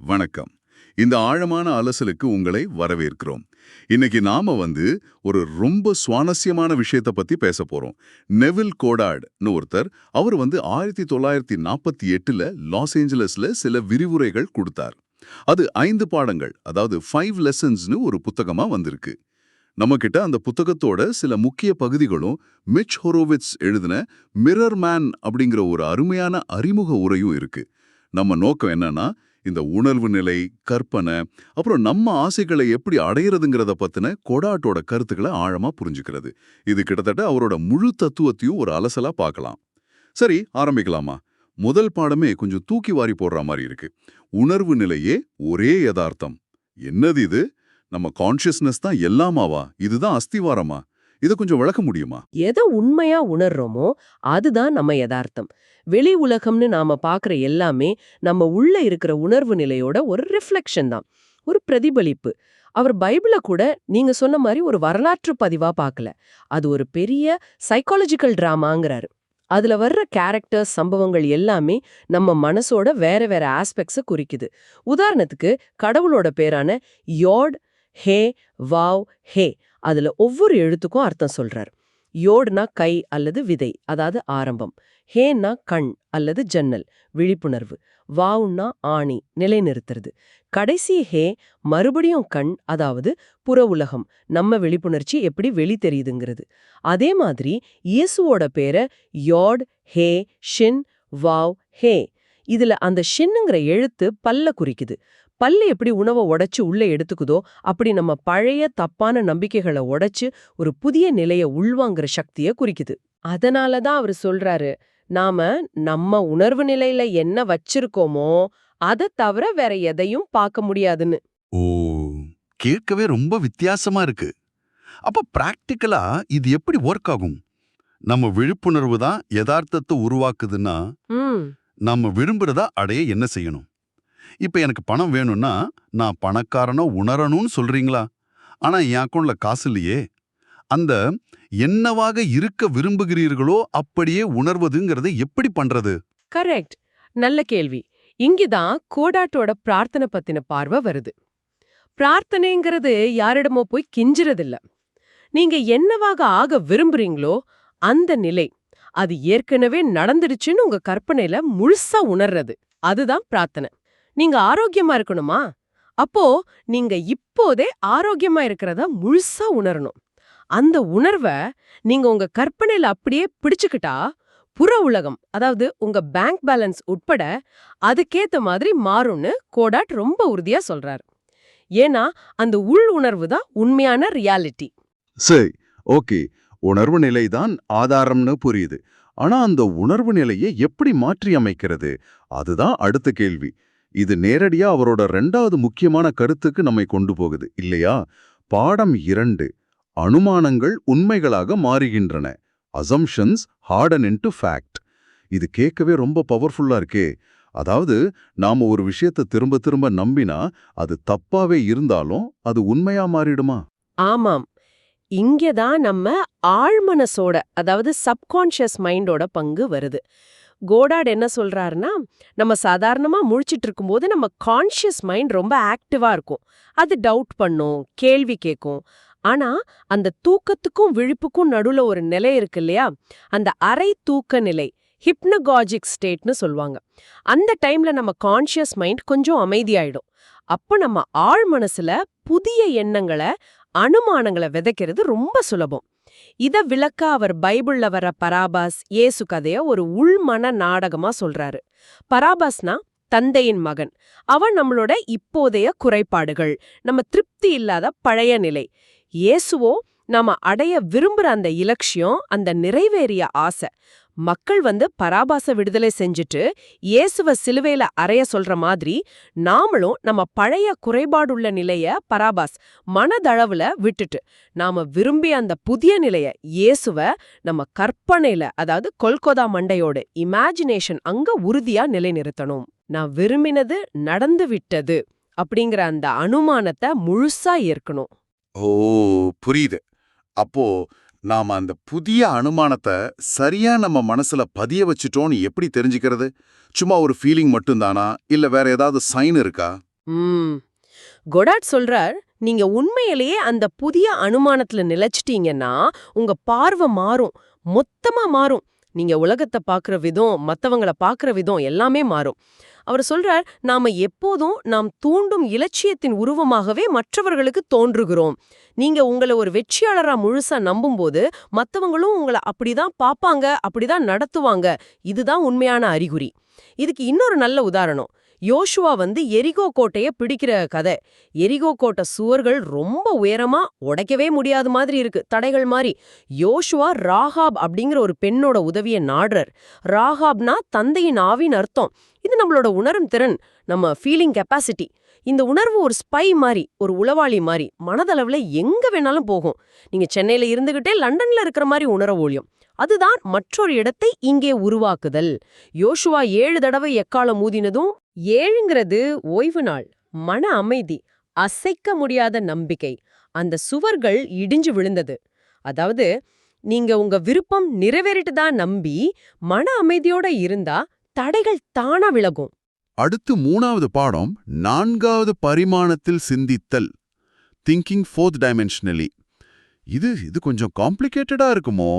வணக்கம். இந்த ஆழமான அலசலுக்கு உங்களை வரவேற்கிறோம். இன்னைக்கு நாம வந்து ஒரு ரொம்ப சுவாரஸ்யமான விஷயத்தை பத்தி பேச போறோம். நெவில் கோடாட்னு ஒருத்தர் அவர் வந்து ஆயிரத்தி தொள்ளாயிரத்தி நாற்பத்தி எட்டுல லாஸ் ஏஞ்சலஸ்ல சில விரிவுரைகள் கொடுத்தார். அது ஐந்து பாடங்கள் அதாவது ஃபைவ் லெசன்ஸ்னு ஒரு புத்தகமா வந்திருக்கு. நம்மக்கிட்ட அந்த புத்தகத்தோட சில முக்கிய பகுதிகளும் மிச் ஹொரோவிட்ஸ் எழுதின மிரர் மேன் அப்படிங்கிற ஒரு அருமையான அறிமுக உரையும் இருக்கு. நம்ம நோக்கம் என்னன்னா இந்த உணர்வு நிலை கற்பனை அப்புறம் நம்ம ஆசைகளை எப்படி அடையிறதுங்கிறத பத்தின கொடாட்டோட கருத்துக்களை ஆழமா புரிஞ்சுக்கிறது. இது கிட்டத்தட்ட அவரோட முழு தத்துவத்தையும் ஒரு அலசலா பார்க்கலாம். சரி ஆரம்பிக்கலாமா? முதல் பாடமே கொஞ்சம் தூக்கி வாரி போடுற மாதிரி இருக்கு. உணர்வு நிலையே ஒரே யதார்த்தம். என்னது இது? நம்ம கான்ஷியஸ்னஸ் தான் எல்லாமாவா? இதுதான் அஸ்திவாரமா? இதை கொஞ்சம் விளக்க முடியுமா? எதை உண்மையா உணர்றோமோ அதுதான் நம்ம யதார்த்தம். வெளி உலகம்னு நாம பாக்குற எல்லாமே நம்ம உள்ள இருக்கிற உணர்வு நிலையோட ஒரு ரிஃப்ளெக்ஷன் தான் ஒரு பிரதிபலிப்பு. அவர் பைபிள கூட நீங்க சொன்ன மாதிரி ஒரு வரலாற்று பதிவா பார்க்கல அது ஒரு பெரிய சைக்காலஜிக்கல் டிராமாங்கிறாரு அதுல வர்ற கேரக்டர்ஸ் சம்பவங்கள் எல்லாமே நம்ம மனசோட வேற வேற ஆஸ்பெக்ட்ஸை குறிக்குது. உதாரணத்துக்கு கடவுளோட பேரான யோட் ஹே வாவ் ஹே. அதுல ஒவ்வொரு எழுத்துக்கும் அர்த்தம் சொல்றார். யோடுனா கை அல்லது விதை அதாவது ஆரம்பம். ஹேன்னா கண் அல்லது ஜன்னல் விழிப்புணர்வு. வாவுன்னா ஆணி நிலைநிறுத்துறது. கடைசி ஹே மறுபடியும் கண் அதாவது புற உலகம் நம்ம விழிப்புணர்ச்சி எப்படி வெளி தெரியுதுங்கிறது. அதே மாதிரி இயேசுவோட பேரை யோட் ஹே ஷின் வாவ் ஹே. இதுல அந்த ஷின்னுங்கிற எழுத்து பல்ல குறிக்குது. பல்லு எப்படி உணவை உடைச்சு உள்ள எடுத்துக்குதோ அப்படி நம்ம பழைய தப்பான நம்பிக்கைகளை உடைச்சு ஒரு புதிய நிலைய உள்வாங்குற சக்திய குறிக்குது. அதனால தான் அவர் சொல்றாரு நாம நம்ம உணர்வு நிலையில என்ன வச்சிருக்கோமோ அதை தவிர வேற எதையும் பார்க்க முடியாதுன்னு. ஓ கேட்கவே ரொம்ப வித்தியாசமா இருக்கு. அப்ப பிராக்டிக்கலா இது எப்படி ஒர்க் ஆகும்? நம்ம விழிப்புணர்வு தான் யதார்த்தத்தை உருவாக்குதுன்னா நம்ம விரும்புறதா அடைய என்ன செய்யணும்? இப்ப எனக்கு பணம் வேணும்னா நான் பணக்காரனோ உணரணும்னு சொல்றீங்களா? ஆனா என் அக்கௌண்ட்ல காசு இல்லையே. அந்த என்னவாக இருக்க விரும்புகிறீர்களோ அப்படியே உணர்வதுங்கிறத எப்படி பண்றது? கரெக்ட். நல்ல கேள்வி. இங்கதான் கோடாட்டோட பிரார்த்தனை பத்தின பார்வை வருது. பிரார்த்தனைங்கிறது யாரிடமோ போய் கிஞ்சுறதில்ல. நீங்க என்னவாக ஆக விரும்புறீங்களோ அந்த நிலை அது ஏற்கனவே நடந்துடுச்சுன்னு உங்க கற்பனையில முழுசா உணர்றது. அதுதான் பிரார்த்தனை. நீங்க ஆரோக்கியமா இருக்கணுமா? அப்போ நீங்க இப்போதே ஆரோக்கியமா இருக்கிறத முழுசா உணரணும். அந்த உணர்வை நீங்க உங்க கற்பனையில அப்படியே பிடிச்சுக்கிட்டா புற உலகம் அதாவது உங்க பேங்க் பேலன்ஸ் உட்பட அதுக்கேத்த மாதிரி மாறும்னு கோடாட் ரொம்ப உறுதியா சொல்றாரு. ஏன்னா அந்த உள் உணர்வு தான் உண்மையான ரியாலிட்டி. சரி ஓகே. உணர்வு நிலைதான் ஆதாரம்னு புரியுது. ஆனா அந்த உணர்வு நிலையை எப்படி மாற்றி அமைக்கிறது அதுதான் அடுத்த கேள்வி. இது நேரடியா அவரோட ரெண்டாவது முக்கியமான கருத்துக்கு நம்மை கொண்டு போகுது இல்லையா? பாடம் இரண்டு அனுமானங்கள் உண்மைகளாக மாறுகின்றன. அசம்ஷன்ஸ் ஹார்டன் இன்டு ஃபேக்ட் இது கேட்கவே ரொம்ப பவர்ஃபுல்லா இருக்கே. அதாவது நாம ஒரு விஷயத்தை திரும்ப திரும்ப நம்பினா அது தப்பாவே இருந்தாலும் அது உண்மையா மாறிடுமா? ஆமாம். இங்கதான் நம்ம ஆழ்மனசோட அதாவது சப்கான்ஷியஸ் மைண்டோட பங்கு வருது. கோடாட் என்ன சொல்றாருன்னா நம்ம சாதாரணமா முழிச்சிட்டு இருக்கும்போது நம்ம கான்ஷியஸ் மைண்ட் ரொம்ப ஆக்டிவா இருக்கும். அது டவுட் பண்ணும் கேள்வி கேட்கும். ஆனா அந்த தூக்கத்துக்கும் விழிப்புக்கும் நடுவுல ஒரு நிலை இருக்கு இல்லையா? அந்த அரை தூக்க நிலை ஹிப்னகாஜிக் ஸ்டேட்னு சொல்லுவாங்க. அந்த டைம்ல நம்ம கான்ஷியஸ் மைண்ட் கொஞ்சம் அமைதியாயிடும். அப்ப நம்ம ஆழ் மனசுல புதிய எண்ணங்களை அனுமானங்களை விதைக்கிறது ரொம்ப சுலபம். இத விளக்க அவர் பைபிள்ல வர பராபாஸ் இயேசு கதைய ஒரு உள்மன நாடகமா சொல்றாரு. பராபாஸ்னா தந்தையின் மகன். அவன் நம்மளோட இப்போதைய குறைபாடுகள். நம்ம திருப்தி இல்லாத பழைய நிலை. இயேசுவோ நாம அடைய விரும்புற அந்த இலட்சியம் அந்த நிறைவேறிய ஆசை. மக்கள் வந்து பராபாச விடுதலை செஞ்சுட்டு இயேசுவ சிலுவையில அறைய சொல்ற மாதிரி நாமளும் நம்ம பழைய குறைபாடுள்ள நிலைய பராபாஸ் மனதளவுல விட்டுட்டு நாம விரும்பிய அந்த புதிய நிலைய இயேசுவ நம்ம கற்பனையில அதாவது கொல்கொதா மண்டையோட இமேஜினேஷன் அங்க உறுதியா நிலைநிறுத்தணும். நான் விரும்பினது நடந்து விட்டது அப்படிங்கிற அந்த அனுமானத்தை முழுசா ஏற்கணும். ஓ புரியுது. அப்போ நாம அந்த புதிய அனுமானத்தை சரியா நம்ம மனசுல பதிய வச்சுட்டோம்னு எப்படி தெரிஞ்சுக்கிறது? சும்மா ஒரு ஃபீலிங் மட்டும்தானா? இல்ல வேற ஏதாவது சைன் இருக்கா? ம். கொடாட் சொல்றார் நீங்க உண்மையிலேயே அந்த புதிய அனுமானத்துல நிலைச்சிட்டீங்கன்னா உங்க பார்வை மாறும். மொத்தமா மாறும். நீங்க உலகத்தை பார்க்குற விதம் மத்தவங்கள பார்க்குற விதம் எல்லாமே மாறும். அவர் சொல்றார் நாம எப்போதும் நாம் தூண்டும் இலட்சியத்தின் உருவமாகவே மற்றவர்களுக்கு தோன்றுகிறோம். நீங்க உங்களை ஒரு வெற்றியாளரா முழுசா நம்பும்போது மத்தவங்களும் உங்களை அப்படிதான் பாப்பாங்க அப்படிதான் நடத்துவாங்க. இதுதான் உண்மையான அறிகுறி. இதுக்கு இன்னொரு நல்ல உதாரணம். யோசுவா வந்து எரிகோ கோட்டைய பிடிக்கிற கதை. எரிகோ கோட்டை சுவர்கள் ரொம்ப உயரமா உடைக்கவே முடியாத மாதிரி இருக்கு. தடைகள் மாதிரி யோசுவா ராகாப் அப்படிங்கிற ஒரு பெண்ணோட உதவியை நாடுறார். ராகாப்னா தந்தையின் ஆவின் அர்த்தம். இது நம்மளோட உணரும் திறன் நம்ம ஃபீலிங் கெப்பாசிட்டி இந்த உணர்வு ஒரு ஸ்பை மாதிரி ஒரு உளவாளி மாதிரி மனதளவுல எங்க வேணாலும் போகும். நீங்க சென்னையில இருந்துகிட்டே லண்டன்ல இருக்கிற மாதிரி உணர ஒழியும். அதுதான் மற்றொரு இடத்தை இங்கே உருவாக்குதல். யோசுவா ஏழு தடவை எக்காலம் ஊதினதும் ஏழுங்கிறது ஓய்வு நாள் மன அமைதி அசைக்க முடியாத நம்பிக்கை. அந்த சுவர்கள் இடிஞ்சு விழுந்தது. அதாவது நீங்க உங்க விருப்பம் நிறைவேறிட்டுதா நம்பி மன அமைதியோட இருந்தா தடைகள் தானா விலகும். அடுத்து மூணாவது பாடம் நான்காவது பரிமாணத்தில் சிந்தித்தல் திங்கிங் ஃபோர்த் டைமென்ஷனலி இது இது கொஞ்சம் காம்ப்ளிகேட்டடா இருக்குமோ?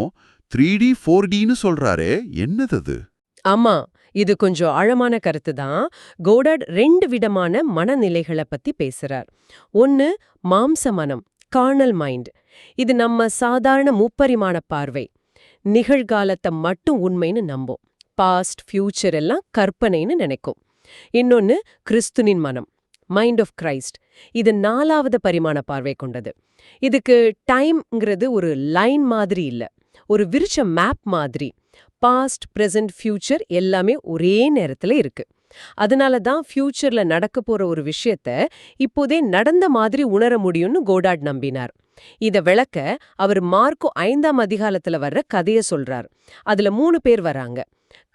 த்ரீ டி ஃபோர் டின்னு சொல்றாரே என்னது அது? ஆமா இது கொஞ்சம் ஆழமான கருத்து தான். கோடாட் ரெண்டு விதமான மனநிலைகளை பத்தி பேசுறார். ஒன்னு மாம்ச மனம் கார்னல் மைண்ட். இது நம்ம சாதாரண முப்பரிமாண பார்வை. நிகழ்காலத்தை மட்டும் உண்மைன்னு நம்பும். பாஸ்ட் ஃபியூச்சர் எல்லாம் கற்பனைன்னு நினைக்கும். இன்னொன்னு கிறிஸ்துனின் மனம் மைண்ட் ஆஃப் கிரைஸ்ட். இது நாலாவது பரிமாண பார்வை கொண்டது. இதுக்கு டைம்ங்கிறது ஒரு லைன் மாதிரி இல்ல. ஒரு விரிச்ச மேப் மாதிரி. பாஸ்ட் ப்ரெசன்ட் ஃபியூச்சர் எல்லாமே ஒரே நேரத்துல இருக்கு. அதனால தான் ஃபியூச்சர்ல நடக்க போற ஒரு விஷயத்த இப்போதே நடந்த மாதிரி உணர முடியும்னு கோடாட் நம்பினார். இத விளக்க அவர் மார்க்கோ ஐந்தாம் அதிகாலத்துல வர்ற கதைய சொல்றார். அதுல மூணு பேர் வராங்க.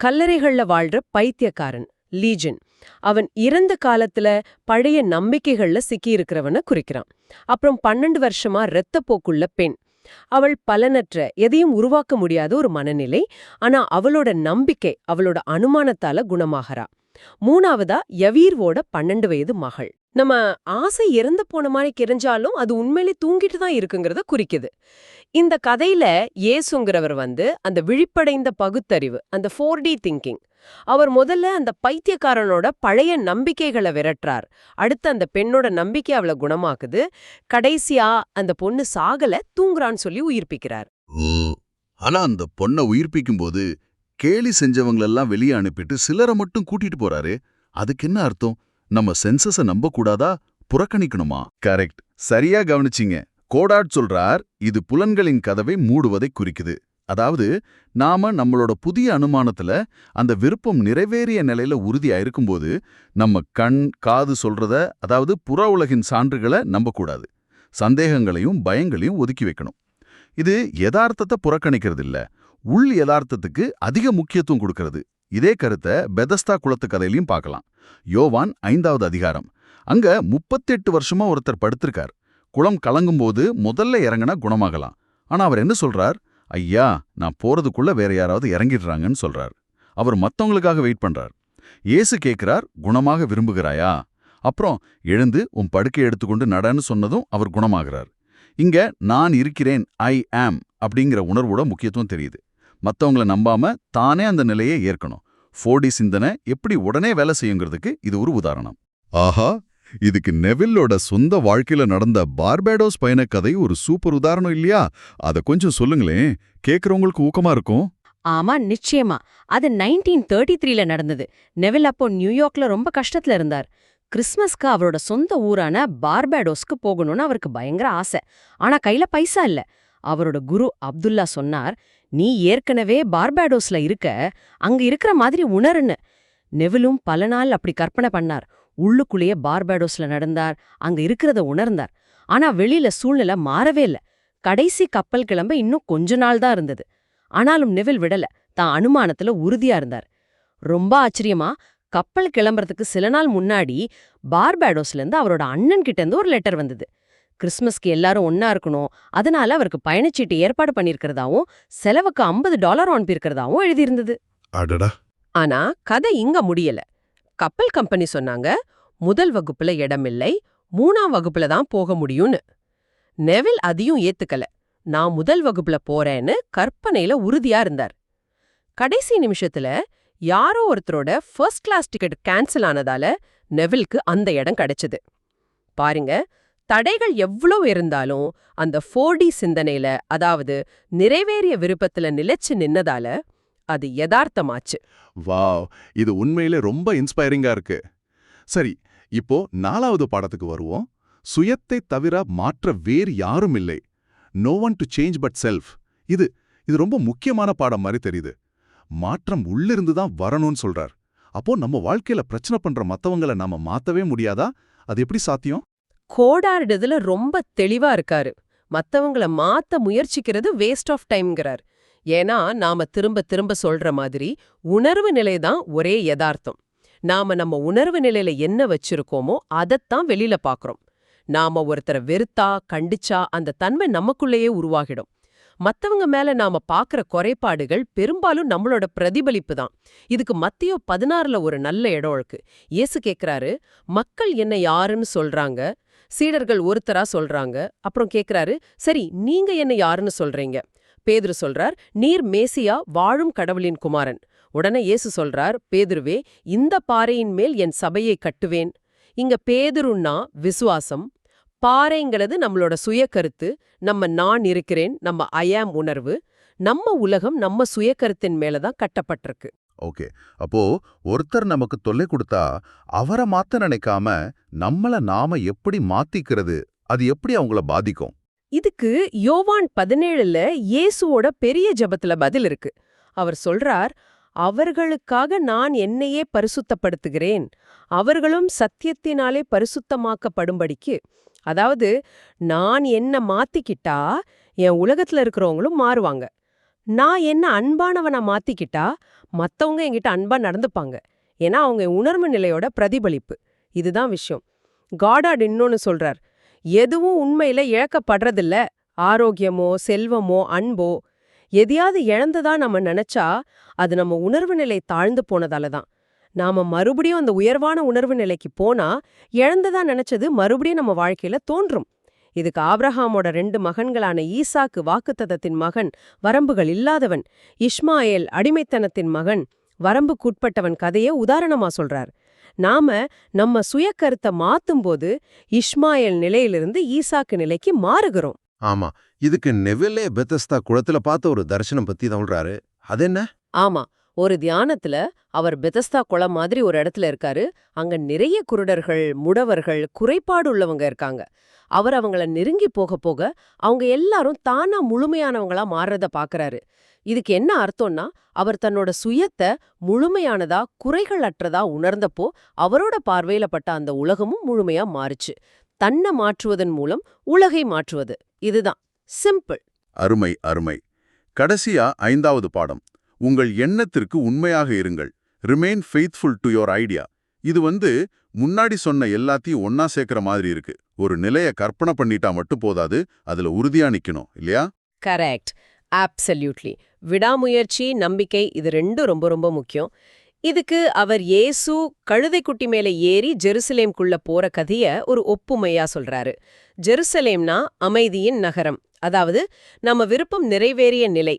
கல்லறைகள்ல வாழ்ற பைத்தியக்காரன் லீஜன். அவன் இறந்த காலத்துல பழைய நம்பிக்கைகள்ல சிக்கி இருக்கிறவன குறிக்கிறான். அப்புறம் பன்னெண்டு வருஷமா இரத்தப்போக்குள்ள பெண். அவள் பலனற்ற எதையும் உருவாக்க முடியாத ஒரு மனநிலை. ஆனா அவளோட நம்பிக்கை அவளோட அனுமானத்தால குணமாகறா. மூணாவதா யவீர்வோட பன்னெண்டு வயது மகள். நம்ம ஆசை இறந்து போன மாதிரி கிரிஞ்சாலும் அது உண்மையிலே தூங்கிட்டு தான் இருக்குங்கிறத குறிக்குது. இந்த கதையில ஏசுங்கிறவர் வந்து அந்த விழிப்படைந்த பகுத்தறிவு அந்த ஃபோர் டி திங்கிங் அவர் முதல்ல அந்த பைத்தியக்காரனோட பழைய நம்பிக்கைகளை விரட்டுறார். அடுத்து அந்த பெண்ணோட நம்பிக்கை அவளை குணமாக்குது. கடைசியா அந்த பொண்ணு சாகல தூங்குறான்னு சொல்லி உயிர்ப்பிக்கிறார். ஆனா அந்த பொண்ணை உயிர்ப்பிக்கும் போது கேலி செஞ்சவங்களெல்லாம் வெளியே அனுப்பிட்டு சிலரை மட்டும் கூட்டிட்டு போறாரு அதுக்கு என்ன அர்த்தம்? நம்ம சென்சஸ நம்ப கூடாதா புறக்கணிக்கணுமா? கரெக்ட். சரியா கவனிச்சிங்க. கோடாட் சொல்றார் இது புலன்களின் கதவை மூடுவதை குறிக்குது. அதாவது நாம நம்மளோட புதிய அனுமானத்துல அந்த விருப்பம் நிறைவேறிய நிலையில உறுதியா இருக்கும்போது நம்ம கண் காது சொல்றத அதாவது புற உலகின் சான்றுகளை நம்பக்கூடாது. சந்தேகங்களையும் பயங்களையும் ஒதுக்கி வைக்கணும். இது யதார்த்தத்தை புறக்கணிக்கிறது இல்ல உள் யதார்த்தத்துக்கு அதிக முக்கியத்துவம் கொடுக்கறது. இதே கருத்தை பெதஸ்தா குளத்து கதையிலையும் பார்க்கலாம். யோவான் ஐந்தாவது அதிகாரம். அங்க முப்பத்தெட்டு வருஷமா ஒருத்தர் படுத்திருக்கார். குளம் கலங்கும்போது முதல்ல இறங்கினா குணமாகலாம். ஆனா அவர் என்ன சொல்றார்? ஐயா நான் போறதுக்குள்ள வேற யாராவது இறங்கிடுறாங்கன்னு சொல்றார். அவர் மத்தவங்களுக்காக வெயிட் பண்றார். இயேசு கேட்கிறார் குணமாக விரும்புகிறாயா? அப்புறம் எழுந்து உன் படுக்கை எடுத்துக்கொண்டு நடன்னு சொன்னதும் அவர் குணமாகிறார். இங்க நான் இருக்கிறேன் ஐ ஆம் அப்படிங்கிற உணர்வோட முக்கியத்துவம் தெரியுது. மத்தவங்கள நம்பாம தானே அந்த நிலையை ஏற்கணும். ஃபோர்டி சிந்தனை எப்படி உடனே வேலை செய்யுங்கிறதுக்கு இது ஒரு உதாரணம். ஆஹா இதுக்கு நெவில்லோட சொந்த வாழ்க்கையில நடந்த பார்பேடோஸ் பயணக்கதை கதை ஒரு சூப்பர் உதாரணம் இல்லையா? அத கொஞ்சம் சொல்லுங்களேன். கேக்குறவங்களுக்கு ஊக்கமா இருக்கும்? ஆமா நிச்சயமா. அது நைன்டீன் தேர்ட்டி த்ரீல நடந்தது. நெவில் அப்போ நியூயார்க்ல ரொம்ப கஷ்டத்துல இருந்தார். கிறிஸ்மஸ்க்கு அவரோட சொந்த ஊரான பார்பேடோஸ்க்கு போகணும்னு அவருக்கு பயங்கர ஆசை. ஆனா கையில பைசா இல்ல. அவரோட குரு அப்துல்லா சொன்னார் நீ ஏற்கனவே பார்பேடோஸ்ல இருக்க அங்க இருக்கிற மாதிரி உணருன்னு. நெவிலும் பல நாள் அப்படி கற்பனை பண்ணார். உள்ளுக்குள்ளேயே பார்பேடோஸ்ல நடந்தார் அங்க இருக்கிறத உணர்ந்தார். ஆனா வெளியில சூழ்நிலை மாறவே இல்ல. கடைசி கப்பல் கிளம்ப இன்னும் கொஞ்ச நாள் தான் இருந்தது. ஆனாலும் நெவில் விடல. தான் அனுமானத்துல உறுதியா இருந்தார். ரொம்ப ஆச்சரியமா கப்பல் கிளம்புறதுக்கு சில நாள் முன்னாடி பார்பேடோஸ்ல இருந்து அவரோட அண்ணன் கிட்ட இருந்து ஒரு லெட்டர் வந்தது. கிறிஸ்மஸ்க்கு எல்லாரும் ஒன்னா இருக்கணும். அதனால அவருக்கு பயணச்சீட்டு ஏற்பாடு பண்ணியிருக்கிறதாவும் செலவுக்கு ஐம்பது டாலர் அனுப்பியிருக்கிறதாவும் எழுதியிருந்தது. அடடா. ஆனா கதை இங்க முடியல. கப்பல் கம்பெனி சொன்னாங்க முதல் வகுப்புல இடமில்லை மூணாம் வகுப்புல தான் போக முடியும்னு. நெவில் அதையும் ஏத்துக்கல நான் முதல் வகுப்புல போறேன்னு கற்பனையில உறுதியா இருந்தார். கடைசி நிமிஷத்துல யாரோ ஒருத்தரோட ஃபர்ஸ்ட் கிளாஸ் டிக்கெட் கேன்சல் ஆனதால நெவில்க்கு அந்த இடம் கிடைச்சது. பாருங்க தடைகள் எவ்வளோ இருந்தாலும் அந்த ஃபோர்டி சிந்தனையில அதாவது நிறைவேறிய விருப்பத்துல நிலைச்சு நின்னதால அது யதார்த்தமாச்சு. வாவ்! இது உண்மையிலே ரொம்ப இன்ஸ்பைரிங்கா இருக்கு. சரி இப்போ நாலாவது பாடத்துக்கு வருவோம். சுயத்தை தவிர மாற்ற வேறு யாரும் இல்லை. No one to change but self இது இது ரொம்ப முக்கியமான பாடம் மாதிரி தெரியுது. மாற்றம் உள்ளிருந்து தான் வரணும்னு சொல்றார். அப்போ நம்ம வாழ்க்கையில பிரச்சனை பண்ற மத்தவங்கள நாம மாத்தவே முடியாதா? அது எப்படி சாத்தியம்? கோடாரிடுதுல ரொம்ப தெளிவா இருக்காரு. மத்தவங்கள மாத்த முயற்சிக்கிறது வேஸ்ட் ஆஃப் டைம்ங்கிறார் ஏன்னா நாம திரும்ப திரும்ப சொல்ற மாதிரி உணர்வு நிலை தான் ஒரே யதார்த்தம். நாம நம்ம உணர்வு நிலையில என்ன வச்சிருக்கோமோ அதைத்தான் வெளியில பாக்குறோம். நாம ஒருத்தரை வெறுத்தா கண்டிச்சா அந்த தன்மை நமக்குள்ளேயே உருவாகிடும். மத்தவங்க மேல நாம பாக்குற குறைபாடுகள் பெரும்பாலும் நம்மளோட பிரதிபலிப்பு தான். இதுக்கு மத்தியோ பதினாறுல ஒரு நல்ல இடம் இருக்கு. இயேசு கேக்குறாரு மக்கள் என்ன யாருன்னு சொல்றாங்க? சீடர்கள் ஒருத்தரா சொல்றாங்க? அப்புறம் கேக்குறாரு சரி நீங்க என்ன யாருன்னு சொல்றீங்க? பேதுரு சொல்றார் நீர் மேசியா வாழும் கடவுளின் குமாரன். உடனே இயேசு சொல்றார் பேதுருவே இந்த பாறையின் மேல் என் சபையை கட்டுவேன். இங்க பேதுருன்னா விசுவாசம். பாறைங்கிறது நம்மளோட சுய கருத்து நம்ம நான் இருக்கிறேன் நம்ம ஐயாம் உணர்வு. நம்ம உலகம் நம்ம சுயக்கருத்தின் மேல தான் கட்டப்பட்டிருக்கு. ஓகே. அப்போ ஒருத்தர் நமக்கு தொல்லை கொடுத்தா அவரை மாத்த நினைக்காம நம்மள நாம எப்படி மாத்திக்கிறது? அது எப்படி அவங்கள பாதிக்கும்? இதுக்கு யோவான் பதினேழுல இயேசுவோட பெரிய ஜெபத்துல பதில் இருக்கு. அவர் சொல்றார் அவர்களுக்காக நான் என்னையே பரிசுத்தப்படுத்துகிறேன். அவர்களும் சத்தியத்தினாலே பரிசுத்தமாக்கப்படும்படிக்கு. அதாவது நான் என்ன மாத்திக்கிட்டா என் உலகத்துல இருக்கிறவங்களும் மாறுவாங்க. நான் என்ன அன்பானவனை மாத்திக்கிட்டா மத்தவங்க என்கிட்ட அன்பா நடந்துப்பாங்க. ஏன்னா அவங்க உணர்வு நிலையோட பிரதிபலிப்பு. இதுதான் விஷயம். காடாட் இன்னொன்னு சொல்றார் எதுவும் உண்மையில இழக்கப்படுறதில்ல. ஆரோக்கியமோ செல்வமோ அன்போ எதையாவது இழந்ததா நம்ம நினைச்சா அது நம்ம உணர்வு நிலை தாழ்ந்து போனதால தான். நாம மறுபடியும் அந்த உயர்வான உணர்வு நிலைக்கு போனா இழந்ததா நினைச்சது மறுபடியும் நம்ம வாழ்க்கையில தோன்றும். இதுக்கு ஆப்ரஹாமோட ரெண்டு மகன்களான ஈசாக்கு வாக்குத்ததத்தின் மகன் வரம்புகள் இல்லாதவன். இஸ்மாயேல் அடிமைத்தனத்தின் மகன் வரம்புக்குட்பட்டவன் கதையை உதாரணமா சொல்றார். நாம நம்ம சுயக்கருத்தை மாத்தும்போது இஸ்மாயேல் நிலையிலிருந்து ஈசாக்கு நிலைக்கு மாறுகிறோம். ஆமா இதுக்கு நெவிலே பெத்தஸ்தா குளத்துல பார்த்த ஒரு தரிசனம் பத்தி சொல்றாரு. அது என்ன ஆமா ஒரு தியானத்துல அவர் பெதஸ்தா குளம் மாதிரி ஒரு இடத்துல இருக்காரு. அங்க நிறைய குருடர்கள் முடவர்கள் குறைபாடு உள்ளவங்க இருக்காங்க. அவர் அவங்கள நெருங்கி போக போக அவங்க எல்லாரும் தானா முழுமையானவங்களா மாறுறத பாக்குறாரு. இதுக்கு என்ன அர்த்தம்னா அவர் தன்னோட சுயத்தை முழுமையானதா குறைகள் அற்றதா உணர்ந்தப்போ அவரோட பார்வையில பட்ட அந்த உலகமும் முழுமையா மாறுச்சு. தன்னை மாற்றுவதன் மூலம் உலகை மாற்றுவது. இதுதான். சிம்பிள். அருமை அருமை. கடைசியா ஐந்தாவது பாடம். உங்கள் எண்ணத்திற்கு உண்மையாக இருங்கள். Remain faithful to your idea இது வந்து முன்னாடி சொன்ன எல்லாத்தையும் ஒன்னா சேர்க்கிற மாதிரி இருக்கு. ஒரு நிலைய கற்பனை பண்ணிட்டா மட்டும் போதாது அதுல உறுதியா நிக்கணும் இல்லையா? கரெக்ட் ஆப்சல்யூட்லி விடாமுயற்சி நம்பிக்கை இது ரெண்டும் ரொம்ப ரொம்ப முக்கியம். இதுக்கு அவர் இயேசு கழுதைக்குட்டி மேல ஏறி ஜெருசலேம்குள்ள போற கதைய ஒரு ஒப்புமையா சொல்றாரு. ஜெருசலேம்னா அமைதியின் நகரம். அதாவது நம்ம விருப்பம் நிறைவேறிய நிலை.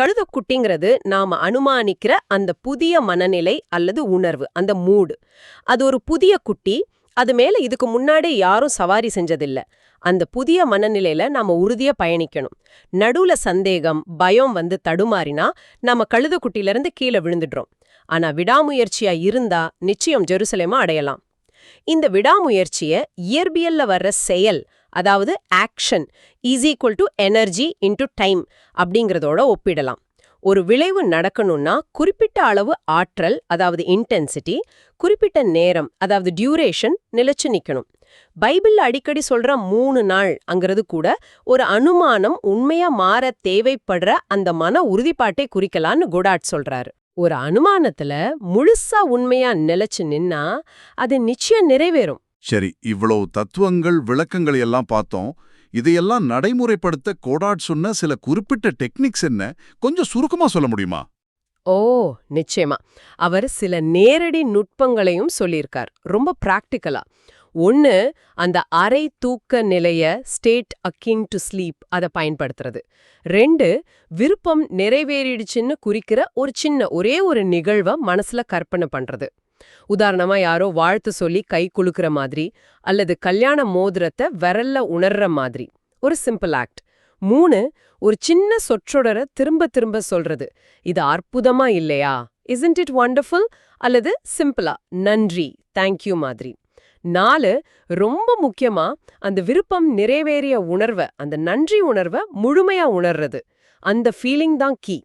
கழுதக்குட்டிங்கிறது நாம அனுமானிக்கிற அந்த புதிய மனநிலை அல்லது உணர்வு அந்த மூடு அது ஒரு புதிய குட்டி அது மேல இதுக்கு முன்னாடி யாரும் சவாரி செஞ்சதில்ல. அந்த புதிய மனநிலையில நாம உறுதியா பயணிக்கணும். நடுவுல சந்தேகம் பயம் வந்து தடுமாறினா நம்ம கழுதக்குட்டில இருந்து கீழே விழுந்துடுறோம். ஆனா விடாமுயற்சியா இருந்தா நிச்சயம் ஜெருசலேமா அடையலாம். இந்த விடாமுயற்சிய இயற்பியல்ல வர்ற செயல் அதாவது action is equal to energy into time அப்படிங்கிறதோட ஒப்பிடலாம். ஒரு விளைவு நடக்கணும்னா குறிப்பிட்ட அளவு ஆற்றல் அதாவது இன்டென்சிட்டி குறிப்பிட்ட நேரம் அதாவது டியூரேஷன் நிலைச்சு நிக்கணும். பைபிள் அடிக்கடி சொல்ற மூணு நாள் அங்கிறது கூட ஒரு அனுமானம் உண்மையா மாற தேவைப்படுற அந்த மன உறுதிப்பாட்டை குறிக்கலான்னு குடாட் சொல்றாரு. ஒரு அனுமானத்துல முழுசா உண்மையா நிலைச்சு நின்னா அது நிச்சயம் நிறைவேறும். சரி இவ்வளவு தத்துவங்கள் விளக்கங்கள் எல்லாம் பார்த்தோம். இதையெல்லாம் நடைமுறைப்படுத்த கோடாட் சொன்ன சில குறிப்பிட்ட டெக்னிக்ஸ் என்ன? கொஞ்சம் சுருக்கமா சொல்ல முடியுமா? ஓ நிச்சயமா. அவர் சில நேரடி நுட்பங்களையும் சொல்லியிருக்கார். ரொம்ப பிராக்டிக்கலா. ஒன்னு அந்த அரை தூக்க நிலைய ஸ்டேட் அக்கிங் டு ஸ்லீப் அதை பயன்படுத்துறது. ரெண்டு விருப்பம் நிறைவேறிடுச்சுன்னு குறிக்கிற ஒரு சின்ன ஒரே ஒரு நிகழ்வை மனசுல கற்பனை பண்றது. உதாரணமா யாரோ வாழ்த்து சொல்லி கை குலுக்கிற மாதிரி அல்லது கல்யாண மோதிரத்தை விரல்ல உணர்ற மாதிரி. ஒரு சிம்பிள் ஆக்ட் மூணு ஒரு சின்ன சொற்றொடரை திரும்ப திரும்ப சொல்றது. இது அற்புதமா இல்லையா? இசன்ட் இட் வண்டர்ஃபுல் அல்லது சிம்பிளா நன்றி தேங்க்யூ மாதிரி. நாலு ரொம்ப முக்கியமா அந்த விருப்பம் நிறைவேறிய உணர்வை அந்த நன்றி உணர்வை முழுமையா உணர்றது. அந்த ஃபீலிங் தான் கீ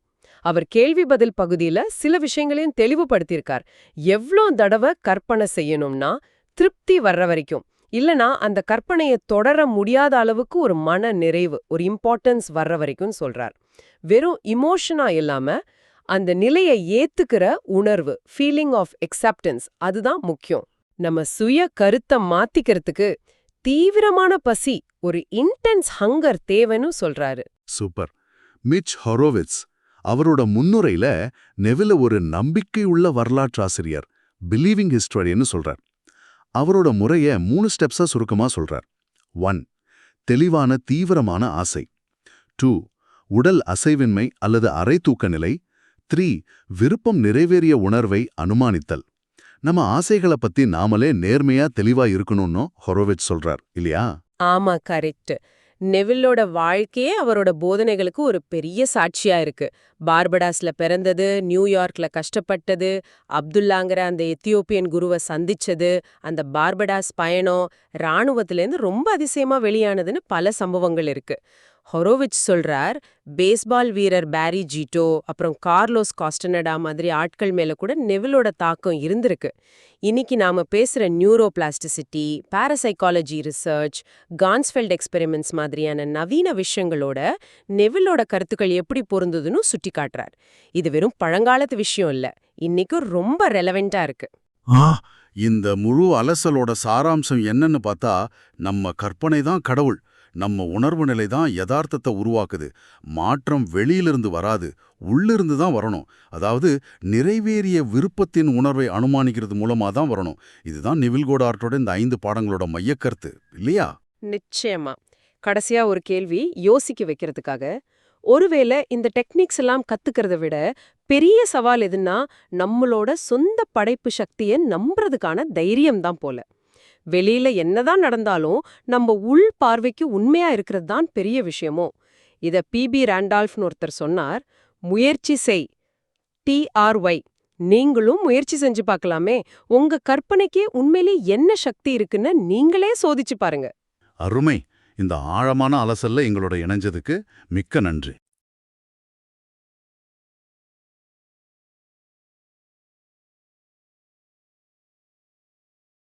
அவர் கேள்வி பதில் பகுதியில சில விஷயங்களையும் தெளிவுபடுத்தியிருக்கார். எவ்ளோ தடவை கற்பனை செய்யணும்னா திருப்தி வர்ற வரைக்கும். இல்லனா அந்த கற்பனையை தொடர முடியாத அளவுக்கு ஒரு மன நிறைவு ஒரு இம்பார்ட்டன்ஸ் வர்ற வரைக்கும் சொல்றார். வெறும் இமோஷனா இல்லாம அந்த நிலையை ஏத்துக்கிற உணர்வு ஃபீலிங் ஆஃப் எக்ஸப்டன்ஸ் அதுதான் முக்கியம். நம்ம சுய கருத்தை மாத்திக்கிறதுக்கு தீவிரமான பசி ஒரு இன்டென்ஸ் ஹங்கர் தேவைன்னு சொல்றாரு. சூப்பர். மிச் ஹொரோவிட்ஸ் அவரோட முன்னுரையில நெவில ஒரு நம்பிக்கையுள்ள வரலாற்றாசிரியர் பிலீவிங் ஹிஸ்டரின்னு சொல்றார். அவரோட முறைய மூணு ஸ்டெப்ஸா சுருக்கமா சொல்றார். ஒன் தெளிவான தீவிரமான ஆசை. டூ உடல் அசைவின்மை அல்லது அரை தூக்க நிலை. த்ரீ விருப்பம் நிறைவேறிய உணர்வை அனுமானித்தல். நம்ம ஆசைகளை பத்தி நாமளே நேர்மையா தெளிவா இருக்கணும்னு ஹொரோவிச் சொல்றார் இல்லையா? ஆமா கரெக்ட் நெவில்லோட வாழ்க்கையே அவரோட போதனைகளுக்கு ஒரு பெரிய சாட்சியா இருக்கு. பார்படாஸ்ல பிறந்தது நியூயார்க்ல கஷ்டப்பட்டது அப்துல்லாங்கிற அந்த எத்தியோப்பியன் குருவை சந்திச்சது அந்த பார்படாஸ் பயணம் இராணுவத்திலேருந்து ரொம்ப அதிசயமா வெளியானதுன்னு பல சம்பவங்கள் இருக்கு. ஹொரோவிச் சொல்றார் பேஸ்பால் வீரர் பேரி ஜீட்டோ அப்புறம் கார்லோஸ் காஸ்டனடா மாதிரி ஆட்கள் மேல கூட நெவிலோட தாக்கம் இருந்திருக்கு. இன்னைக்கு நாம பேசுற neuroplasticity parapsychology research ganzfeld experiments மாதிரியான நவீன விஷயங்களோட நெவிலோட கருத்துக்கள் எப்படி பொருந்ததுன்னு சுட்டி காட்டுறார் இது வெறும் பழங்காலத்து விஷயம் இல்ல இன்னைக்கும் ரொம்ப ரெலவெண்டா இருக்கு. ஆ இந்த முழு அலசலோட சாராம்சம் என்னன்னு பார்த்தா நம்ம கற்பனை தான் கடவுள். நம்ம உணர்வு நிலை தான் யதார்த்தத்தை உருவாக்குது. மாற்றம் வெளியிலிருந்து வராது. உள்ளிருந்து தான் வரணும். அதாவது நிறைவேறிய விருப்பத்தின் உணர்வை அனுமானிக்கிறது மூலமா தான் வரணும். இதுதான் நிவில்கோட் ஆர்ட்டோட இந்த ஐந்து பாடங்களோட மையக்கருத்து. இல்லையா? நிச்சயமா. கடைசியா ஒரு கேள்வி யோசிக்க வைக்கிறதுக்காக. ஒருவேளை இந்த டெக்னிக்ஸ் எல்லாம் கத்துக்கிறத விட பெரிய சவால் எதுன்னா நம்மளோட சொந்த படைப்பு சக்தியை நம்புறதுக்கான தைரியம் தான் போல. வெளியில என்னதான் நடந்தாலும் நம்ம உள் பார்வைக்கு உண்மையா இருக்கிறது தான் பெரிய விஷயமோ. இத பிபி ராண்டால்ஃப்னு ஒருத்தர் சொன்னார் முயற்சி செய். டிஆர்ஒய் நீங்களும் முயற்சி செஞ்சு பார்க்கலாமே. உங்க கற்பனைக்கே உண்மையிலே என்ன சக்தி இருக்குன்னு நீங்களே சோதிச்சு பாருங்க. அருமை. இந்த ஆழமான அலசல்ல எங்களோட இணைஞ்சதுக்கு மிக்க நன்றி.